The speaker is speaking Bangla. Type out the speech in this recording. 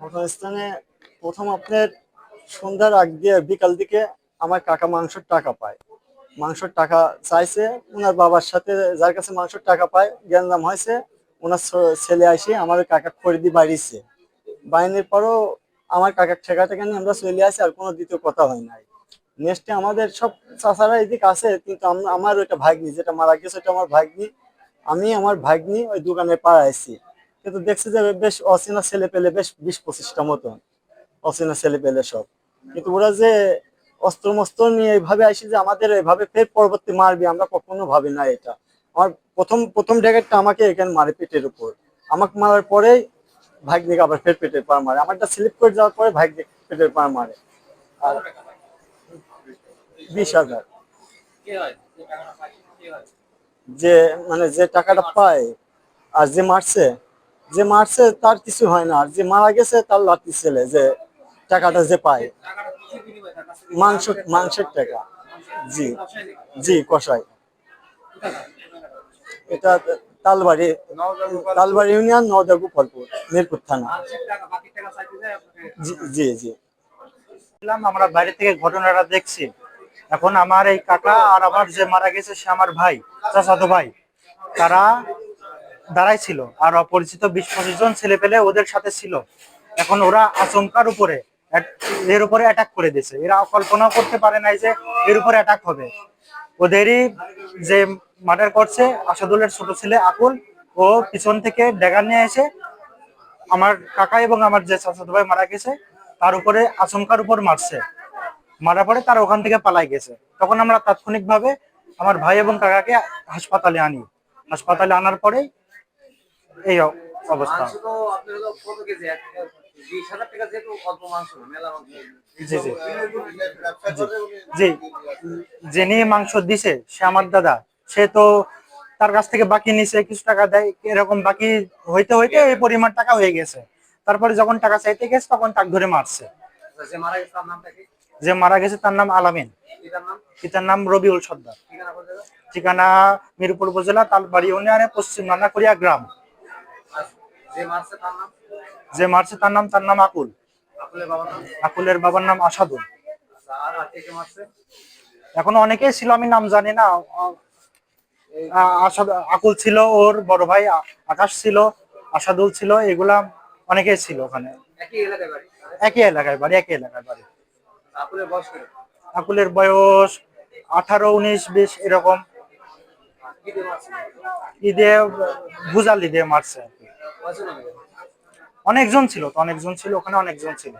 ঘটনাস্থানে প্রথম আপনার সন্ধ্যার আগ দিয়ে বিকাল দিকে আমার কাকা মাংসের টাকা পায়। মাংসের টাকা চাইছে ওনার বাবার সাথে যার কাছে মাংসের টাকা পায় জ্ঞানদাম হয়েছে ওনার ছেলে আসে আমার কাকা খরিদি বাড়িছে বাইনের পরও আমার কাকার ঠেকা ঠেকা নিয়ে আমরা চলে আসি, আর কোনো দ্বিতীয় কথা হয় নাই। নেক্সটে আমাদের সব চাচারা এদিকে আছে, কিন্তু আমার ওইটা ভাগ্নি, যেটা মারা গেছে ওটা আমার ভাগ্নি। আমি আমার ভাগ্নি ওই দোকানে পাড়াইছি কিন্তু দেখছি যে বেশ অচেনা ছেলে পেলে বেশ বিশ পঁচিশটা মতন, অচেনা ছেলে পেলে সব। কিন্তু ওরা যে অস্ত্র মস্ত্র নিয়ে এইভাবে আসি যে আমাদের এভাবে ফের পরবর্তী মারবি, আমরা কখনো ভাবি না এটা। আমার প্রথম প্রথম ড্যাগেটটা আমাকে এখানে মারে পেটের উপর। আমাকে মারার পরেই ভাগ্নিকে আবার ফের পেটের পার মারে। আমারটা স্লিপ করে যাওয়ার পরে ভাগ্নি পেটের পার মারে। আর বিশ হাজার। যে মানে যে টাকাটা পায় আর যে মারছে যে মারছে তার কিছু হয় না। আর যে মারা গেছে তার লাঠি ছেলে যে টাকাটা যে পায়। মাংস মাংসের টাকা। জি জি কষাই এটা তালবাড়ি তালবাড়ি ইউনিয়ন নওদা গোপালপুর মিরপুর থানা। জি জি জি। আমরা বাইরে থেকে ঘটনাটা দেখছি। এখন আমার এই কাকা আর আমার যে মারা গেছে, সে আমার ভাই, চাচাতো ভাই। তারা দাঁড়াই ছিল আর অপরিচিত বিশ পঁচিশ জন ছেলে পেলে ওদের সাথে ছিল। এখন ওরা আচমকার উপরে এর উপরে অ্যাটাক করে দিয়েছে। এরা কল্পনাও করতে পারে নাই যে এর উপরে অ্যাটাক হবে। ওদেরই যে মার্ডার করছে, আসাদুলের ছোট ছেলে আকুল, ও পিছন থেকে ড্যাগার নিয়ে এসে আমার কাকা এবং আমার যে চাচাতো ভাই মারা গেছে, তার উপরে আচমকার উপর মারছে। মারা পরে তারা ওখান থেকে পালাই গেছে। তখন আমরা তাৎক্ষণিকভাবে আমার ভাই এবং কাকাকে হাসপাতালে আনি। হাসপাতালে আনার পরেই এই অবস্থা। যেহেতু অল্প মাংস দিছে সে আমার দাদা। সে তো তার কাছ থেকে বাকি নিছে কিছু টাকা দেয় এরকম বাকি হইতে হইতে এই পরিমাণ টাকা হয়ে গেছে। তারপরে যখন টাকা চাইতে গেছে তখন তাক ধরে মারছে। মারা গেছে যে মারা গেছে তার নাম আলামিন। পিতার নাম? রবিউল সর্দার ঠিকানা মিরপুর উপজেলা তালবাড়ি ইউনিয়নে পশ্চিম নান্নাকুড়িয়া গ্রাম। যে মারছে তার নাম? তার নাম আকুল। আকুলের বাবার নাম? আসাদুল। আচ্ছা, এখন অনেকেই ছিল আমি নাম জানি না। আকুল ছিল ওর বড় ভাই আকাশ ছিল আসাদুল ছিল এগুলা অনেকেই ছিল ওখানে। একই এলাকায় বাড়ি? একই এলাকায় বাড়ি। আকুলের বয়স আঠারো উনিশ বিশ এরকম। ঈদে ভুজাল ঈদে মারছে? অনেকজন ছিল তো অনেকজন ছিল ওখানে অনেকজন ছিল।